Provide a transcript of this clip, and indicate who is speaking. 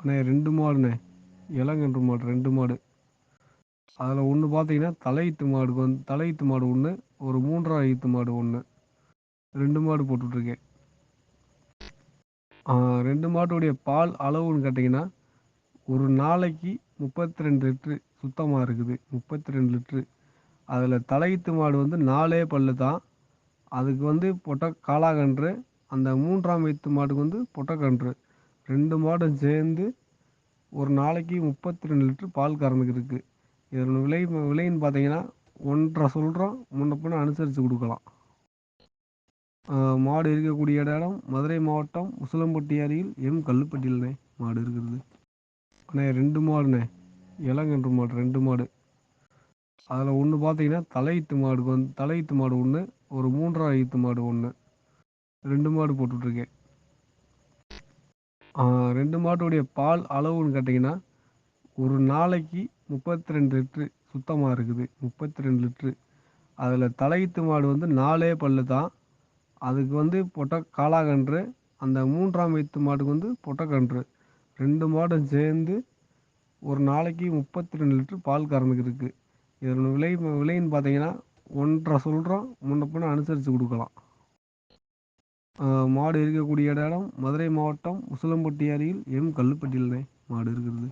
Speaker 1: அண்ணே ரெண்டு மாடுண்ணே. இளங்கன்று மாடு ரெண்டு மாடு. அதில் ஒன்று பார்த்தீங்கன்னா தலையீத்து மாடுக்கு வந்து தலையீத்து மாடு ஒன்று ஒரு மூன்றாம் ஈத்து மாடு ஒன்று ரெண்டு மாடு போட்டுட்ருக்கேன். ரெண்டு மாட்டுடைய பால் அளவுன்னு கேட்டிங்கன்னா ஒரு நாளைக்கு முப்பத்தி ரெண்டு லிட்ரு சுத்தமாக இருக்குது. முப்பத்தி ரெண்டு லிட்ரு. அதில் தலையீத்து மாடு வந்து நாலே பல்லு தான். அதுக்கு வந்து பொட்டை காளாகன்று அந்த மூன்றாம் ஈத்து மாட்டுக்கு வந்து பொட்டைக்கன்று. ரெண்டு மாடும் சேர்ந்து ஒரு நாளைக்கு முப்பத்தி ரெண்டு லிட்ரு பால் காரனுக்கு இருக்குது இதனோட விலை விலைன்னு பார்த்தீங்கன்னா ஒன்றரை சொல்கிறோம் முன்ன பின்ன அனுசரித்து கொடுக்கலாம். மாடு இருக்கக்கூடிய இடம் மதுரை மாவட்டம் உசிலம்பட்டி அருகில் எம் கல்லுப்பட்டியில்ண்ணே மாடு இருக்கிறது அண்ணே ரெண்டு மாடுண்ணே. இளங்கன்று மாடு ரெண்டு மாடு. அதில் ஒன்று பார்த்தீங்கன்னா தலையீத்து மாடுக்கு வந்து தலையீத்து மாடு ஒன்று ஒரு மூன்றாம் ஈத்து மாடு ஒன்று ரெண்டு மாடு போட்டுட்ருக்கேன். ரெண்டு மாட்டுடைய பால் அளவுன்னு கேட்டிங்கன்னா ஒரு நாளைக்கு முப்பத்தி ரெண்டு லிட்ரு சுத்தமாக இருக்குது. முப்பத்தி ரெண்டு லிட்ரு. அதில் தலையீத்து மாடு வந்து நாலே பல்லு தான். அதுக்கு வந்து பொட்டை காளாகன்று அந்த மூன்றாம் வயிற்று மாட்டுக்கு வந்து பொட்டைக்கன்று. ரெண்டு மாடும் சேர்ந்து ஒரு நாளைக்கு முப்பத்தி ரெண்டு லிட்ரு பால் கறந்துக்கிருக்கு இதனோட விலை விலைன்னு பார்த்தீங்கன்னா ஒன்றரை சொல்கிறோம் முன்ன பின்ன அனுசரித்து கொடுக்கலாம். மாடு இருக்கக்கூடிய இடம் மதுரை மாவட்டம் உசிலம்பட்டி அருகில் எம் கல்லுப்பட்டியில்ண்ணே மாடு இருக்கிறது.